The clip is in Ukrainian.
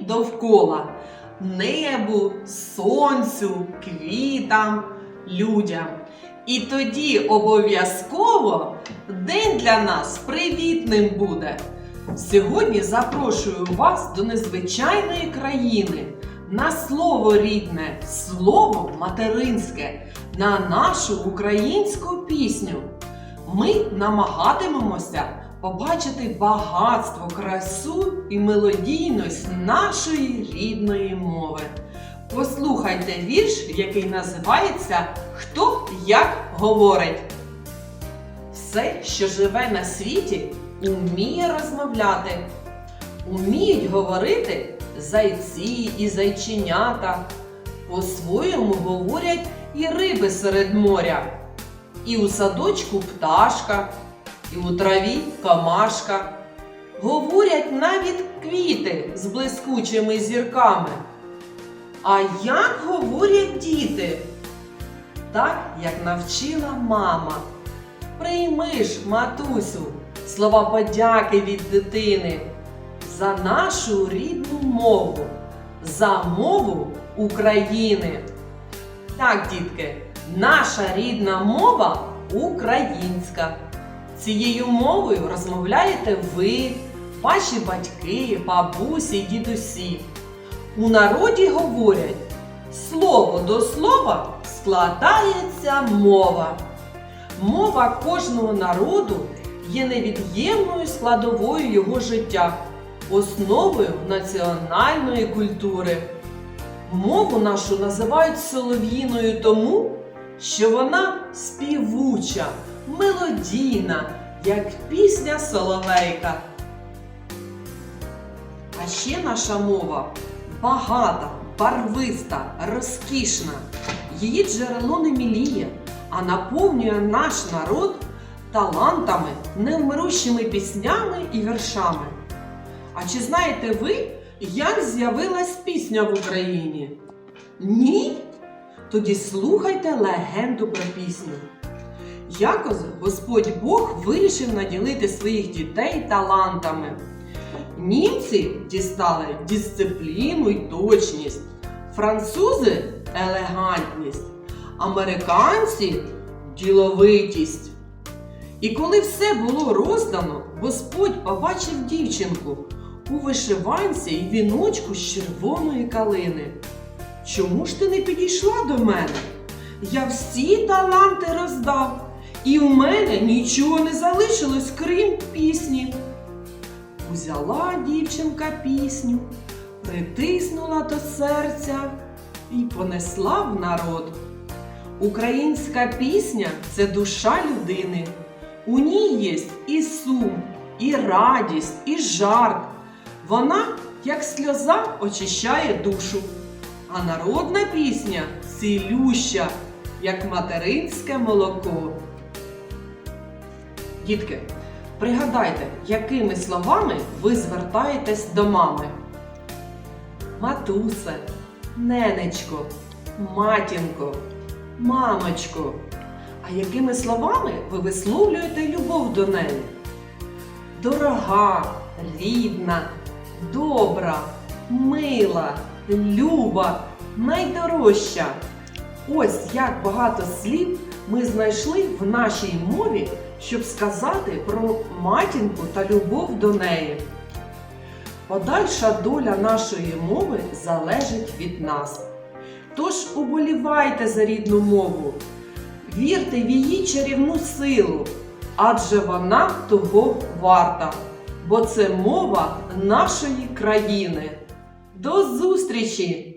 довкола небу, сонцю, квітам, людям. І тоді обов'язково день для нас привітним буде. Сьогодні запрошую вас до незвичайної країни на слово рідне, слово материнське, на нашу українську пісню. Ми намагатимемося побачити багатство, красу і мелодійність нашої рідної мови. Послухайте вірш, який називається Хто як говорить. Все, що живе на світі, уміє розмовляти. Уміють говорити зайці і зайченята. По-своєму говорять і риби серед моря. І у садочку пташка, і у траві камашка. Говорять навіть квіти з блискучими зірками. А як говорять діти? Так, як навчила мама. Прийми ж, матусю, слова подяки від дитини за нашу рідну мову, за мову України. Так, дітки, наша рідна мова українська. Цією мовою розмовляєте ви, ваші батьки, бабусі, дідусі. У народі говорять, слово до слова складається мова. Мова кожного народу є невід'ємною складовою його життя, основою національної культури. Мову нашу називають солов'їною тому, що вона співуча, мелодійна, як пісня соловейка. А ще наша мова багата, барвиста, розкішна. Її джерело не міліє, а наповнює наш народ талантами, невмирущими піснями і віршами. А чи знаєте ви, як з'явилась пісня в Україні? Ні? Тоді слухайте легенду про пісню. Якось Господь Бог вирішив наділити своїх дітей талантами. Німці дістали дисципліну й точність, французи елегантність, американці діловитість. І коли все було роздано, Господь побачив дівчинку у вишиванці й віночку з червоної калини. Чому ж ти не підійшла до мене? Я всі таланти роздав, і в мене нічого не залишилось, крім пісні. Узяла дівчинка пісню, притиснула до серця і понесла в народ. Українська пісня це душа людини. У ній є і сум, і радість, і жарт. Вона, як сльоза, очищає душу. А народна пісня цілюща, як материнське молоко. Дітки, пригадайте, якими словами ви звертаєтесь до мами. Матусе, ненечко, матінко, мамочко. А якими словами ви висловлюєте любов до неї? Дорога, рідна, добра, мила, люба, найдорожча. Ось як багато слів ми знайшли в нашій мові, щоб сказати про матінку та любов до неї. Подальша доля нашої мови залежить від нас. Тож уболівайте за рідну мову, вірте в її чарівну силу, адже вона того варта, бо це мова нашої країни. До зустрічі!